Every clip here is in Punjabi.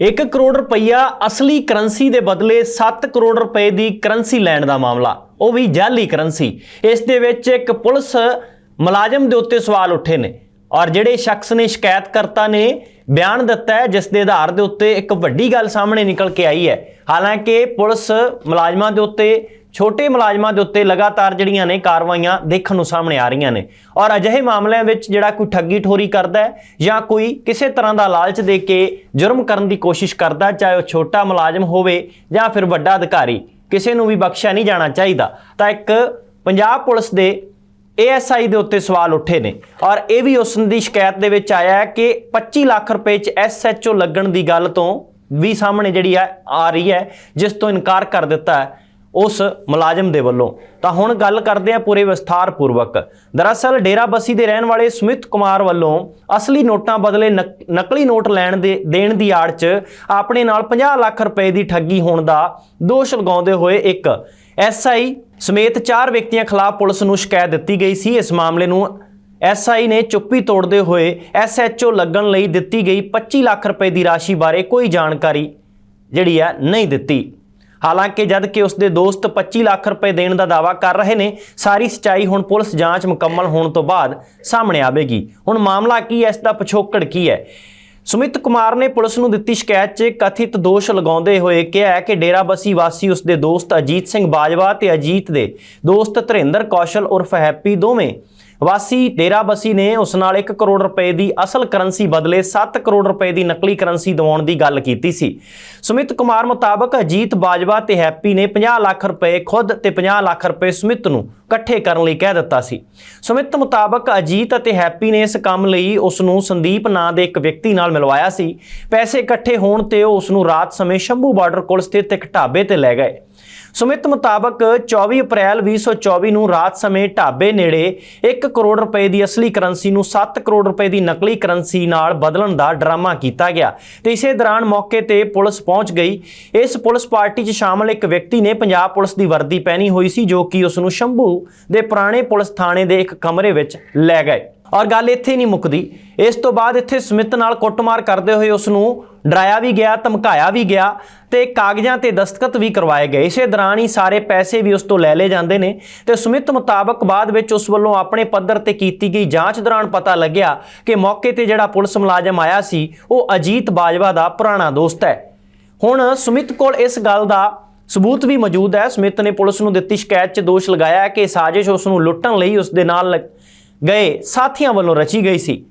1 ਕਰੋੜ ਰੁਪਈਆ ਅਸਲੀ ਕਰੰਸੀ ਦੇ ਬਦਲੇ 7 ਕਰੋੜ ਰੁਪਏ ਦੀ ਕਰੰਸੀ ਲੈਣ ਦਾ ਮਾਮਲਾ। ਉਹ ਵੀ ਜਾਲੀ ਕਰੰਸੀ। ਇਸ ਦੇ ਵਿੱਚ ਇੱਕ ਪੁਲਿਸ ਮੁਲਾਜ਼ਮ ਦੇ ਉੱਤੇ ਸਵਾਲ ਉੱਠੇ ਨੇ। ਔਰ ਜਿਹੜੇ ਸ਼ਖਸ ਨੇ ਸ਼ਿਕਾਇਤਕਰਤਾ ਨੇ ਬਿਆਨ ਦਿੱਤਾ ਹੈ, ਜਿਸ ਦੇ ਆਧਾਰ ਦੇ ਉੱਤੇ ਇੱਕ ਵੱਡੀ ਗੱਲ ਸਾਹਮਣੇ ਨਿਕਲ ਕੇ ਆਈ ਹੈ। ਹਾਲਾਂਕਿ ਪੁਲਿਸ ਮੁਲਾਜ਼ਮਾਂ ਦੇ ਉੱਤੇ ਛੋਟੇ ਮੁਲਾਜ਼ਮਾਂ ਦੇ ਉੱਤੇ ਲਗਾਤਾਰ ਜਿਹੜੀਆਂ ਨੇ ਕਾਰਵਾਈਆਂ ਦੇਖਣ ਨੂੰ ਸਾਹਮਣੇ ਆ ਰਹੀਆਂ ਨੇ। ਔਰ ਅਜਿਹੇ ਮਾਮਲਿਆਂ ਵਿੱਚ ਜਿਹੜਾ ਕੋਈ ਠੱਗੀ ਠੋਰੀ ਕਰਦਾ ਹੈ ਜਾਂ ਕੋਈ ਕਿਸੇ ਤਰ੍ਹਾਂ ਦਾ ਲਾਲਚ ਦੇ ਕੇ ਜੁਰਮ ਕਰਨ ਦੀ ਕੋਸ਼ਿਸ਼ ਕਰਦਾ ਚਾਹੇ ਉਹ ਛੋਟਾ ਮੁਲਾਜ਼ਮ ਹੋਵੇ ਜਾਂ ਫਿਰ ਵੱਡਾ ਅਧਿਕਾਰੀ, ਕਿਸੇ ਨੂੰ ਵੀ ਬਖਸ਼ਿਆ ਨਹੀਂ ਜਾਣਾ ਚਾਹੀਦਾ। ਤਾਂ ਇੱਕ ਪੰਜਾਬ ਪੁਲਿਸ ਦੇ ਏਐਸਆਈ ਦੇ ਉੱਤੇ ਸਵਾਲ ਉੱਠੇ ਨੇ। ਔਰ ਇਹ ਵੀ ਉਸ ਦੀ ਸ਼ਿਕਾਇਤ ਦੇ ਵਿੱਚ ਆਇਆ ਕਿ 25 ਲੱਖ ਰੁਪਏ ਚ ਐਸਐਚਓ ਲੱਗਣ ਦੀ ਗੱਲ ਤੋਂ ਵੀ ਸਾਹਮਣੇ ਜਿਹੜੀ ਹੈ ਆ ਰਹੀ ਹੈ, ਜਿਸ ਤੋਂ ਇਨਕਾਰ ਕਰ ਦਿੱਤਾ ਹੈ। ਉਸ ਮੁਲਾਜ਼ਮ ਦੇ ਵੱਲੋਂ। ਤਾਂ ਹੁਣ ਗੱਲ ਕਰਦੇ ਆ ਪੂਰੇ ਵਿਸਥਾਰ ਪੂਰਵਕ ਦਰਅਸਲ ਡੇਰਾਬੱਸੀ ਦੇ ਰਹਿਣ ਵਾਲੇ ਸੁਮਿਤ ਕੁਮਾਰ ਵੱਲੋਂ ਅਸਲੀ ਨੋਟਾਂ ਬਦਲੇ ਨਕ- ਨਕਲੀ ਨੋਟ ਲੈਣ ਦੇ, ਦੇਣ ਦੀ ਆੜ 'ਚ ਆਪਣੇ ਨਾਲ 50 ਲੱਖ ਰੁਪਏ ਦੀ ਠੱਗੀ ਹੋਣ ਦਾ ਦੋਸ਼ ਲਗਾਉਂਦੇ ਹੋਏ ਇੱਕ ਐਸਆਈ ਸਮੇਤ ਚਾਰ ਵਿਅਕਤੀਆਂ ਖਿਲਾਫ ਪੁਲਿਸ ਨੂੰ ਸ਼ਿਕਾਇਤ ਦਿੱਤੀ ਗਈ ਸੀ। ਇਸ ਮਾਮਲੇ ਨੂੰ ਐਸਆਈ ਨੇ ਚੁੱਪੀ ਤੋੜਦੇ ਹੋਏ ਐਸਐਚਓ ਲੱਗਣ ਲਈ ਦਿੱਤੀ ਗਈ 25 ਲੱਖ ਰੁਪਏ ਦੀ ਰਾਸ਼ੀ ਬਾਰੇ ਕੋਈ ਜਾਣਕਾਰੀ ਜਿਹੜੀ ਹੈ ਨਹੀਂ ਦਿੱਤੀ। ਹਾਲਾਂਕਿ ਜਦ ਕਿ ਉਸਦੇ ਦੋਸਤ 25 ਲੱਖ ਰੁਪਏ ਦੇਣ ਦਾ ਦਾਅਵਾ ਕਰ ਰਹੇ ਨੇ, ਸਾਰੀ ਸਚਾਈ ਹੁਣ ਪੁਲਿਸ ਜਾਂਚ ਮੁਕੰਮਲ ਹੋਣ ਤੋਂ ਬਾਅਦ ਸਾਹਮਣੇ ਆਵੇਗੀ। ਹੁਣ ਮਾਮਲਾ ਕੀ ਹੈ, ਇਸ ਦਾ ਪਿਛੋਕੜ ਕੀ ਹੈ? ਸੁਮਿਤ ਕੁਮਾਰ ਨੇ ਪੁਲਿਸ ਨੂੰ ਦਿੱਤੀ ਸ਼ਿਕਾਇਤ 'ਚ ਕਥਿਤ ਦੋਸ਼ ਲਗਾਉਂਦੇ ਹੋਏ ਕਿਹਾ ਕਿ ਡੇਰਾਬੱਸੀ ਵਾਸੀ ਉਸਦੇ ਦੋਸਤ ਅਜੀਤ ਸਿੰਘ ਬਾਜਵਾ ਤੇ ਅਜੀਤ ਦੇ ਦੋਸਤ ਧਰਿੰਦਰ ਕੌਸ਼ਲ ਉਰਫ ਹੈਪੀ ਦੋਵੇਂ ਵਾਸੀ ਡੇਰਾਬੱਸੀ ਨੇ ਉਸ ਨਾਲ 1 ਕਰੋੜ ਰੁਪਏ ਦੀ ਅਸਲ ਕਰੰਸੀ ਬਦਲੇ 7 ਕਰੋੜ ਰੁਪਏ ਦੀ ਨਕਲੀ ਕਰੰਸੀ ਦਿਵਾਉਣ ਦੀ ਗੱਲ ਕੀਤੀ ਸੀ। ਸੁਮਿਤ ਕੁਮਾਰ ਮੁਤਾਬਕ ਅਜੀਤ ਬਾਜਵਾ ਤੇ ਹੈਪੀ ਨੇ 50 ਲੱਖ ਰੁਪਏ ਖੁਦ ਤੇ 50 ਲੱਖ ਰੁਪਏ ਸੁਮਿਤ ਨੂੰ ਇਕੱਠੇ ਕਰਨ ਲਈ ਕਹਿ ਦਿੱਤਾ ਸੀ। ਸੁਮਿਤ ਮੁਤਾਬਕ ਅਜੀਤ ਅਤੇ ਹੈਪੀ ਨੇ ਇਸ ਕੰਮ ਲਈ ਉਸ ਨੂੰ ਸੰਦੀਪ ਨਾਂ ਦੇ ਇੱਕ ਵਿਅਕਤੀ ਨਾਲ ਮਿਲਵਾਇਆ ਸੀ। ਪੈਸੇ ਇਕੱਠੇ ਹੋਣ ਤੇ ਉਹ ਉਸ ਨੂੰ ਰਾਤ ਸਮੇਂ ਸ਼ੰਭੂ ਬਾਰਡਰ ਕੋਲ ਸਥਿਤ ਇੱਕ ਢਾਬੇ ਤੇ ਲੈ ਗਏ। ਸੁਮਿਤ ਮੁਤਾਬਕ 24 ਅਪ੍ਰੈਲ 2024 ਨੂੰ ਰਾਤ ਸਮੇਂ ਢਾਬੇ ਨੇੜੇ 1 ਕਰੋੜ ਰੁਪਏ ਦੀ ਅਸਲੀ ਕਰੰਸੀ ਨੂੰ 7 ਕਰੋੜ ਰੁਪਏ ਦੀ ਨਕਲੀ ਕਰੰਸੀ ਨਾਲ ਬਦਲਣ ਦਾ ਡਰਾਮਾ ਕੀਤਾ ਗਿਆ ਤੇ ਇਸੇ ਦੌਰਾਨ ਮੌਕੇ ਤੇ ਪੁਲਿਸ ਪਹੁੰਚ ਗਈ। ਇਸ ਪੁਲਿਸ ਪਾਰਟੀ 'ਚ ਸ਼ਾਮਲ ਇੱਕ ਵਿਅਕਤੀ ਨੇ ਪੰਜਾਬ ਪੁਲਿਸ ਦੀ ਵਰਦੀ ਪਹਿਨੀ ਹੋਈ ਸੀ ਜੋ ਕਿ ਉਸ ਨੂੰ ਸ਼ੰਭੂ ਦੇ ਪੁਰਾਣੇ ਪੁਲਿਸ ਥਾਣੇ ਦੇ ਇੱਕ ਕਮਰੇ ਵਿੱਚ ਲੈ ਗਏ। ਔਰ ਗੱਲ ਇੱਥੇ ਨਹੀਂ ਮੁੱਕਦੀ। ਇਸ ਤੋਂ ਬਾਅਦ ਇੱਥੇ ਸਮਿਤ ਨਾਲ ਕੁੱਟਮਾਰ ਕਰਦੇ ਹੋਏ ਉਸ ਨੂੰ ਡਰਾਇਆ ਵੀ ਗਿਆ, ਧਮਕਾਇਆ ਵੀ ਗਿਆ ਤੇ ਕਾਗਜ਼ਾਂ ਤੇ ਦਸਤਖਤ ਵੀ ਕਰਵਾਏ ਗਏ। ਇਸੇ ਦੌਰਾਨ ਹੀ ਸਾਰੇ ਪੈਸੇ ਵੀ ਉਸ ਤੋਂ ਲੈ ਲਏ ਜਾਂਦੇ ਨੇ ਤੇ ਸੁਮਿਤ ਮੁਤਾਬਕ ਬਾਅਦ ਵਿੱਚ ਉਸ ਵੱਲੋਂ ਆਪਣੇ ਪੱਧਰ ਤੇ ਕੀਤੀ ਗਈ ਜਾਂਚ ਦੌਰਾਨ ਪਤਾ ਲੱਗਿਆ ਕਿ ਮੌਕੇ ਤੇ ਜਿਹੜਾ ਪੁਲਿਸ ਮੁਲਾਜ਼ਮ ਆਇਆ ਸੀ, ਉਹ ਅਜੀਤ ਬਾਜਵਾ ਦਾ ਪੁਰਾਣਾ ਦੋਸਤ ਹੈ। ਹੁਣ ਸੁਮਿਤ ਕੋਲ ਇਸ ਗੱਲ ਦਾ ਸਬੂਤ ਵੀ ਮੌਜੂਦ ਹੈ। ਸੁਮਿਤ ਨੇ ਪੁਲਿਸ ਨੂੰ ਦਿੱਤੀ ਸ਼ਿਕਾਇਤ 'ਚ ਦੋਸ਼ ਲਗਾਇਆ ਕਿ ਸਾਜ਼ਿਸ਼ ਉਸ ਨੂੰ ਲੁੱਟਣ ਲਈ ਉਸ ਦੇ ਨਾਲ ਗਏ, ਸਾਥੀਆਂ ਵੱਲੋਂ ਰਚੀ ਗਈ ਸੀ।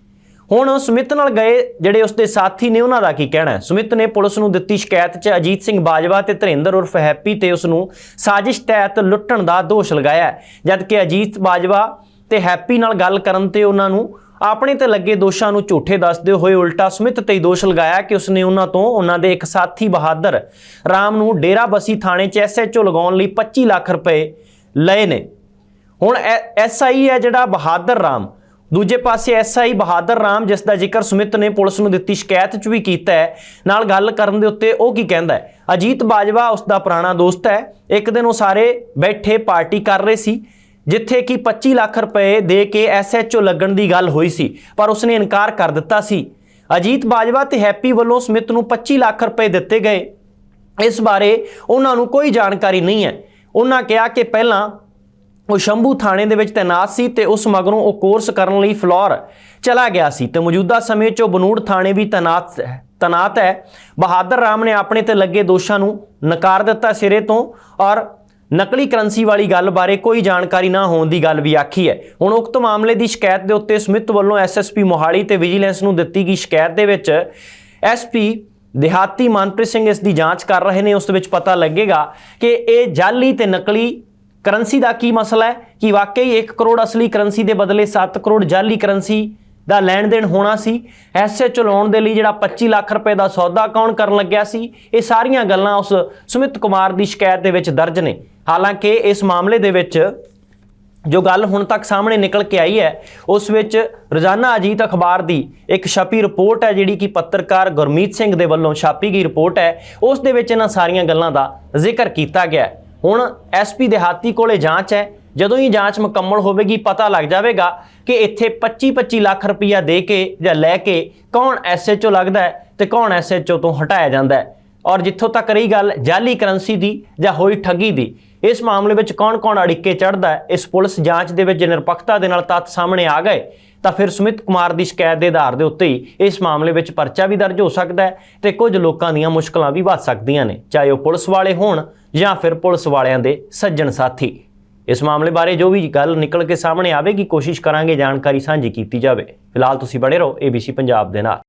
ਹੁਣ ਸੁਮਿਤ ਨਾਲ ਗਏ ਜਿਹੜੇ ਉਸਦੇ ਸਾਥੀ ਨੇ ਉਹਨਾਂ ਦਾ ਕੀ ਕਹਿਣਾ ਸੁਮਿਤ ਨੇ ਪੁਲਿਸ ਨੂੰ ਦਿੱਤੀ ਸ਼ਿਕਾਇਤ 'ਚ ਅਜੀਤ ਸਿੰਘ ਬਾਜਵਾ ਤੇ ਧਰਿੰਦਰ ਉਰਫ ਹੈਪੀ ਤੇ ਉਸ ਨੂੰ ਸਾਜ਼ਿਸ਼ ਤਹਿਤ ਲੁੱਟਣ ਦਾ ਦੋਸ਼ ਲਗਾਇਆ ਜਦਕਿ ਅਜੀਤ ਬਾਜਵਾ ਤੇ ਹੈਪੀ ਨਾਲ ਗੱਲ ਕਰਨ ਤੇ ਉਹਨਾਂ ਨੂੰ ਆਪਣੇ ਤੇ ਲੱਗੇ ਦੋਸ਼ਾਂ ਨੂੰ ਝੂਠੇ ਦੱਸਦੇ ਹੋਏ ਉਲਟਾ ਸੁਮਿਤ ਤੇ ਹੀ ਦੋਸ਼ ਲਗਾਇਆ ਕਿ ਉਸਨੇ ਉਹਨਾਂ ਤੋਂ ਉਹਨਾਂ ਦੇ ਇੱਕ ਸਾਥੀ ਬਹਾਦਰ ਰਾਮ ਨੂੰ ਡੇਰਾਬਸੀ ਥਾਣੇ 'ਚ ਐਸਐਚਓ ਲਗਾਉਣ ਲਈ 25 ਲੱਖ ਰੁਪਏ ਲਏ ਨੇ। ਹੁਣ ਐਸਆਈ ਹੈ ਜਿਹੜਾ ਬਹਾਦਰ ਰਾਮ। ਦੂਜੇ ਪਾਸੇ ਐਸਆਈ ਬਹਾਦਰ ਰਾਮ, ਜਿਸ ਦਾ ਜ਼ਿਕਰ ਸੁਮਿਤ ਨੇ ਪੁਲਿਸ ਨੂੰ ਦਿੱਤੀ, ਸ਼ਿਕਾਇਤ 'ਚ ਵੀ ਕੀਤਾ ਹੈ। ਨਾਲ ਗੱਲ ਕਰਨ ਦੇ ਉੱਤੇ ਉਹ ਕੀ ਕਹਿੰਦਾ ਹੈ? ਅਜੀਤ ਬਾਜਵਾ ਉਸ ਦਾ ਪੁਰਾਣਾ ਦੋਸਤ ਹੈ। ਇੱਕ ਦਿਨ ਉਹ ਸਾਰੇ ਬੈਠੇ ਪਾਰਟੀ ਕਰ ਰਹੇ ਸੀ, ਜਿੱਥੇ ਕਿ 25 ਲੱਖ ਰੁਪਏ ਦੇ ਕੇ ਐਸਐਚਓ ਲੱਗਣ ਦੀ ਗੱਲ ਹੋਈ ਸੀ, ਪਰ ਉਸਨੇ ਇਨਕਾਰ ਕਰ ਦਿੱਤਾ ਸੀ। ਅਜੀਤ ਬਾਜਵਾ ਤੇ ਹੈਪੀ ਵੱਲੋਂ ਸਮਿਤ ਨੂੰ 25 ਲੱਖ ਰੁਪਏ ਦਿੱਤੇ ਗਏ। ਇਸ ਬਾਰੇ ਉਹਨਾਂ ਨੂੰ ਕੋਈ ਜਾਣਕਾਰੀ ਨਹੀਂ ਹੈ। ਉਹਨਾਂ ਕਿਹਾ ਕਿ ਪਹਿਲਾਂ ਉਹ ਸ਼ੰਭੂ ਥਾਣੇ ਦੇ ਵਿੱਚ ਤੈਨਾਤ ਸੀ ਤੇ ਉਸ ਮਗਰੋਂ ਉਹ ਕੋਰਸ ਕਰਨ ਲਈ ਫਲੋਰ ਚਲਾ ਗਿਆ ਸੀ ਤੇ ਮੌਜੂਦਾ ਸਮੇਂ 'ਚ ਉਹ ਬਨੂੜ ਥਾਣੇ ਵੀ ਤੈਨਾਤ ਹੈ ਤੈਨਾਤ ਹੈ। ਬਹਾਦਰ ਰਾਮ ਨੇ ਆਪਣੇ ਤੇ ਲੱਗੇ ਦੋਸ਼ਾਂ ਨੂੰ ਨਕਾਰ ਦਿੱਤਾ ਸਿਰੇ ਤੋਂ ਔਰ ਨਕਲੀ ਕਰੰਸੀ ਵਾਲੀ ਗੱਲ ਬਾਰੇ ਕੋਈ ਜਾਣਕਾਰੀ ਨਾ ਹੋਣ ਦੀ ਗੱਲ ਵੀ ਆਖੀ ਹੈ। ਹੁਣ ਉਕਤ ਮਾਮਲੇ ਦੀ ਸ਼ਿਕਾਇਤ ਦੇ ਉੱਤੇ ਸਮਿਤ ਵੱਲੋਂ ਐਸਐਸਪੀ ਮੋਹਾਲੀ ਤੇ ਵਿਜੀਲੈਂਸ ਨੂੰ ਦਿੱਤੀ ਗਈ ਸ਼ਿਕਾਇਤ ਦੇ ਵਿੱਚ ਐਸਪੀ ਦਿਹਾਤੀ ਮਨਪ੍ਰੀਤ ਸਿੰਘ ਇਸ ਦੀ ਜਾਂਚ ਕਰ ਰਹੇ ਨੇ। ਉਸ ਦੇ ਵਿੱਚ ਪਤਾ ਲੱਗੇਗਾ ਕਿ ਇਹ ਜਾਲੀ ਤੇ ਨਕਲੀ ਕਰੰਸੀ ਦਾ ਕੀ ਮਸਲਾ ਹੈ? ਕਿ ਵਾਕਈ 1 ਕਰੋੜ ਅਸਲੀ ਕਰੰਸੀ ਦੇ ਬਦਲੇ 7 ਕਰੋੜ ਜਾਲੀ ਕਰੰਸੀ ਦਾ ਲੈਣ ਦੇਣ ਹੋਣਾ ਸੀ। ਐਸੇ ਚਲਾਉਣ ਦੇ ਲਈ ਜਿਹੜਾ 25 ਲੱਖ ਰੁਪਏ ਦਾ ਸੌਦਾ ਕੌਣ ਕਰਨ ਲੱਗਿਆ ਸੀ? ਇਹ ਸਾਰੀਆਂ ਗੱਲਾਂ ਉਸ ਸੁਮਿਤ ਕੁਮਾਰ ਦੀ ਸ਼ਿਕਾਇਤ ਦੇ ਵਿੱਚ ਦਰਜ ਨੇ। ਹਾਲਾਂਕਿ ਇਸ ਮਾਮਲੇ ਦੇ ਵਿੱਚ ਜੋ ਗੱਲ ਹੁਣ ਤੱਕ ਸਾਹਮਣੇ ਨਿਕਲ ਕੇ ਆਈ ਹੈ, ਉਸ ਵਿੱਚ ਰੋਜ਼ਾਨਾ ਅਜੀਤ ਅਖਬਾਰ ਦੀ ਇੱਕ ਛਪੀ ਰਿਪੋਰਟ ਹੈ, ਜਿਹੜੀ ਕਿ ਪੱਤਰਕਾਰ ਗੁਰਮੀਤ ਸਿੰਘ ਦੇ ਵੱਲੋਂ ਛਾਪੀ ਗਈ ਰਿਪੋਰਟ ਹੈ। ਉਸ ਦੇ ਵਿੱਚ ਇਹਨਾਂ ਸਾਰੀਆਂ ਗੱਲਾਂ ਦਾ ਜ਼ਿਕਰ ਕੀਤਾ ਗਿਆ ਹੈ। ਹੁਣ ਐਸਪੀ ਦਿਹਾਤੀ ਕੋਲੇ ਜਾਂਚ ਹੈ। ਜਦੋਂ ਹੀ ਜਾਂਚ ਮੁਕੰਮਲ ਹੋਵੇਗੀ, ਪਤਾ ਲੱਗ ਜਾਵੇਗਾ ਕਿ ਇੱਥੇ 25-25 ਲੱਖ ਰੁਪਈਆ ਦੇ ਕੇ ਜਾਂ ਲੈ ਕੇ ਕੌਣ ਐਸਐਚਓ ਲੱਗਦਾ ਹੈ ਤੇ ਕੌਣ ਐਸਐਚਓ ਤੋਂ ਹਟਾਇਆ ਜਾਂਦਾ ਹੈ। ਔਰ ਜਿੱਥੋਂ ਤੱਕ ਰਹੀ ਗੱਲ ਜਾਲੀ ਕਰੰਸੀ ਦੀ ਜਾਂ ਹੋਈ ਠੱਗੀ ਦੀ ਇਸ ਮਾਮਲੇ ਵਿੱਚ ਕੌਣ-ਕੌਣ ਅੜਿੱਕੇ ਚੜਦਾ ਹੈ? ਇਸ ਪੁਲਿਸ ਜਾਂਚ ਦੇ ਵਿੱਚ ਜੇ ਨਿਰਪੱਖਤਾ ਦੇ ਨਾਲ ਤੱਥ ਸਾਹਮਣੇ ਆ ਗਏ, ਤਾਂ ਫਿਰ ਸੁਮਿਤ ਕੁਮਾਰ ਦੀ ਸ਼ਿਕਾਇਤ ਦੇ ਆਧਾਰ ਦੇ ਉੱਤੇ ਹੀ ਇਸ ਮਾਮਲੇ ਵਿੱਚ ਪਰਚਾ ਵੀ ਦਰਜ ਹੋ ਸਕਦਾ ਹੈ ਤੇ ਕੁਝ ਲੋਕਾਂ ਦੀਆਂ ਮੁਸ਼ਕਲਾਂ ਵੀ ਵੱਧ ਸਕਦੀਆਂ ਨੇ, ਚਾਹੇ ਉਹ ਪੁਲਿਸ ਵਾਲੇ ਹੋਣ ਜਾਂ ਫਿਰ ਪੁਲਿਸ ਵਾਲਿਆਂ ਦੇ ਸੱਜਣ ਸਾਥੀ। ਇਸ ਮਾਮਲੇ ਬਾਰੇ ਜੋ ਵੀ ਗੱਲ ਨਿਕਲ ਕੇ ਸਾਹਮਣੇ ਆਵੇਗੀ, ਕੋਸ਼ਿਸ਼ ਕਰਾਂਗੇ ਜਾਣਕਾਰੀ ਸਾਂਝੀ ਕੀਤੀ ਜਾਵੇ। ਫਿਲਹਾਲ ਤੁਸੀਂ ਬੜੇ ਰਹੋ ABC ਪੰਜਾਬ ਦੇ ਨਾਲ।